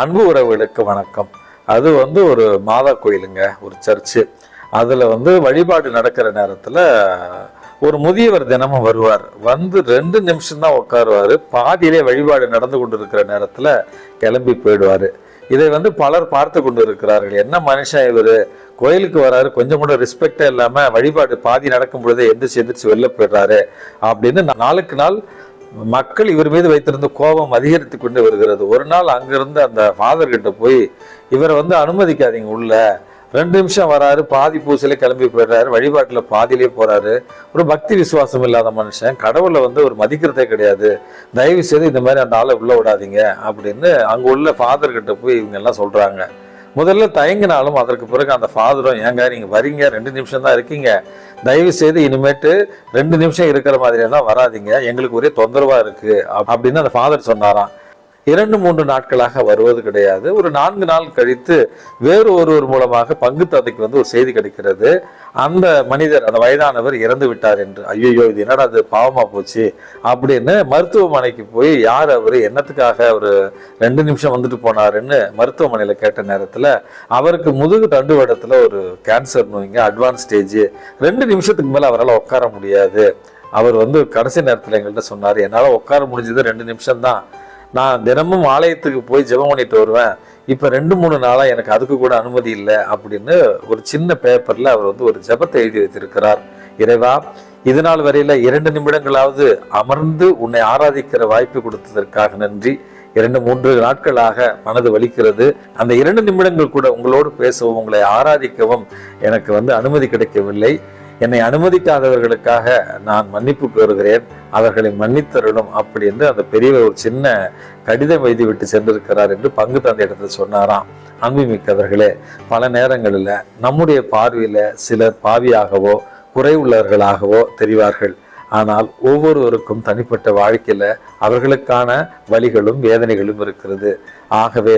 அன்பு உறவுகளுக்கு வணக்கம். அது வந்து ஒரு மாதா கோயிலுங்க ஒரு சர்ச்சு. அதில் வந்து வழிபாடு நடக்கிற நேரத்தில் ஒரு முதியவர் தினமும் வருவார். வந்து ரெண்டு நிமிஷம் தான் உட்காருவார். பாதியிலே வழிபாடு நடந்து கொண்டு இருக்கிற நேரத்தில் கிளம்பி போயிடுவார். இதை வந்து பலர் பார்த்து கொண்டு இருக்கிறார்கள் என்ன மனுஷன் இவர்? கோயிலுக்கு வராரு. கொஞ்சம் கூட ரெஸ்பெக்டே இல்லாமல் வழிபாடு பாதி நடக்கும் பொழுதே எந்திரிச்சு எந்திரிச்சு வெளில போயிடுறாரு. அப்படின்னு நாளுக்கு நாள் மக்கள் இவர் மீது வைத்திருந்த கோபம் அதிகரித்து கொண்டு வருகிறது. ஒரு நாள் அங்கிருந்து அந்த ஃபாதர் கிட்ட போய் இவரை வந்து அனுமதிக்காதீங்க உள்ள. ரெண்டு நிமிஷம் வராரு பாதி பூசிலே கிளம்பி போயிடுறாரு வழிபாட்டில் பாதியிலே போறாரு. ஒரு பக்தி விசுவாசம் இல்லாத மனுஷன் கடவுளை வந்து ஒரு மதிக்கிறதே கிடையாது. தயவு செய்து இந்த மாதிரி அந்த ஆளை உள்ள விடாதீங்க. அப்படின்னு அங்கே உள்ள ஃபாதர் கிட்ட போய் இவங்க எல்லாம் சொல்றாங்க. முதல்ல தயங்கினாலும் அதற்கு பிறகு அந்த ஃபாதரும் ஏங்க நீங்கள் வரீங்க ரெண்டு நிமிஷம் தான் இருக்கீங்க. தயவு செய்து இனிமேட்டு ரெண்டு நிமிஷம் இருக்கிற மாதிரியெல்லாம் வராதிங்க. வராதீங்க எங்களுக்கு ஒரே தொந்தரவாக இருக்குது அப்~ அப்படின்னு அந்த ஃபாதர் சொன்னாராம். இரண்டு மூன்று நாட்களாக வருவது கிடையாது. ஒரு நான்கு நாள் கழித்து வேறு ஒருவர் மூலமாக பங்கு தந்தைக்கு வந்து ஒரு செய்தி கிடைக்கிறது. அந்த மனிதர் அந்த வயதானவர் இறந்து விட்டார் என்று. ஐயோ இது என்னடா அது பாவமா போச்சு. அப்படின்னு மருத்துவமனைக்கு போய் யார் அவர்? என்னத்துக்காக ஒரு ரெண்டு நிமிஷம் வந்துட்டு போனாருன்னு மருத்துவமனையில் கேட்ட நேரத்தில் அவருக்கு முதுகு தண்டுவடத்தில் ஒரு கேன்சர் நோய்ங்க அட்வான்ஸ் ஸ்டேஜ் ரெண்டு நிமிஷத்துக்கு மேலே அவரால் உட்கார முடியாது. அவர் வந்து கடைசி நேரத்தில் எங்கள்கிட்ட சொன்னார் என்னால் உட்கார முடிஞ்சது ரெண்டு நிமிஷம் தான் நான் தினமும் ஆலயத்துக்கு போய் ஜெபம் பண்ணிட்டு வருவேன். இப்போ ரெண்டு மூணு நாளாக எனக்கு அதுக்கு கூட அனுமதி இல்லை அப்படின்னு ஒரு சின்ன பேப்பரில் அவர் வந்து ஒரு ஜெபத்தை எழுதி வைத்திருக்கிறார். இறைவா இது நாள் வரையில இரண்டு நிமிடங்களாவது அமர்ந்து உன்னை ஆராதிக்கிற வாய்ப்பு கொடுத்ததற்காக நன்றி. இரண்டு மூன்று நாட்களாக மனது வலிக்கிறது. அந்த இரண்டு நிமிடங்கள் கூட உங்களோடு பேசவும் உங்களை ஆராதிக்கவும் எனக்கு வந்து அனுமதி கிடைக்கவில்லை. என்னை அனுமதிக்காதவர்களுக்காக நான் மன்னிப்பு பெறுகிறேன் அவர்களை மன்னித்தருளும் அப்படி என்று அந்த பெரியவர் ஒரு சின்ன கடிதம் எழுதி விட்டு சென்றிருக்கிறார் என்று பங்கு தந்த இடத்துல சொன்னாராம். அன்புமிக்கவர்களே பல நேரங்களில் நம்முடைய பார்வையில சிலர் பாவியாகவோ குறை உள்ளவர்களாகவோ தெரிவார்கள். ஆனால் ஒவ்வொருவருக்கும் தனிப்பட்ட வாழ்க்கையில அவர்களுக்கான வழிகளும் வேதனைகளும் இருக்கிறது. ஆகவே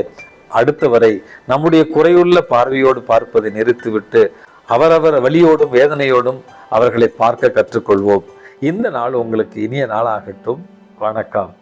அடுத்த வரை நம்முடைய குறையுள்ள பார்வையோடு பார்ப்பதை நிறுத்திவிட்டு அவரவர் வலியோடும் வேதனையோடும் அவர்களை பார்க்க கற்றுக்கொள்வோம். இந்த நாள் உங்களுக்கு இனிய நாளாகட்டும். வணக்கம்.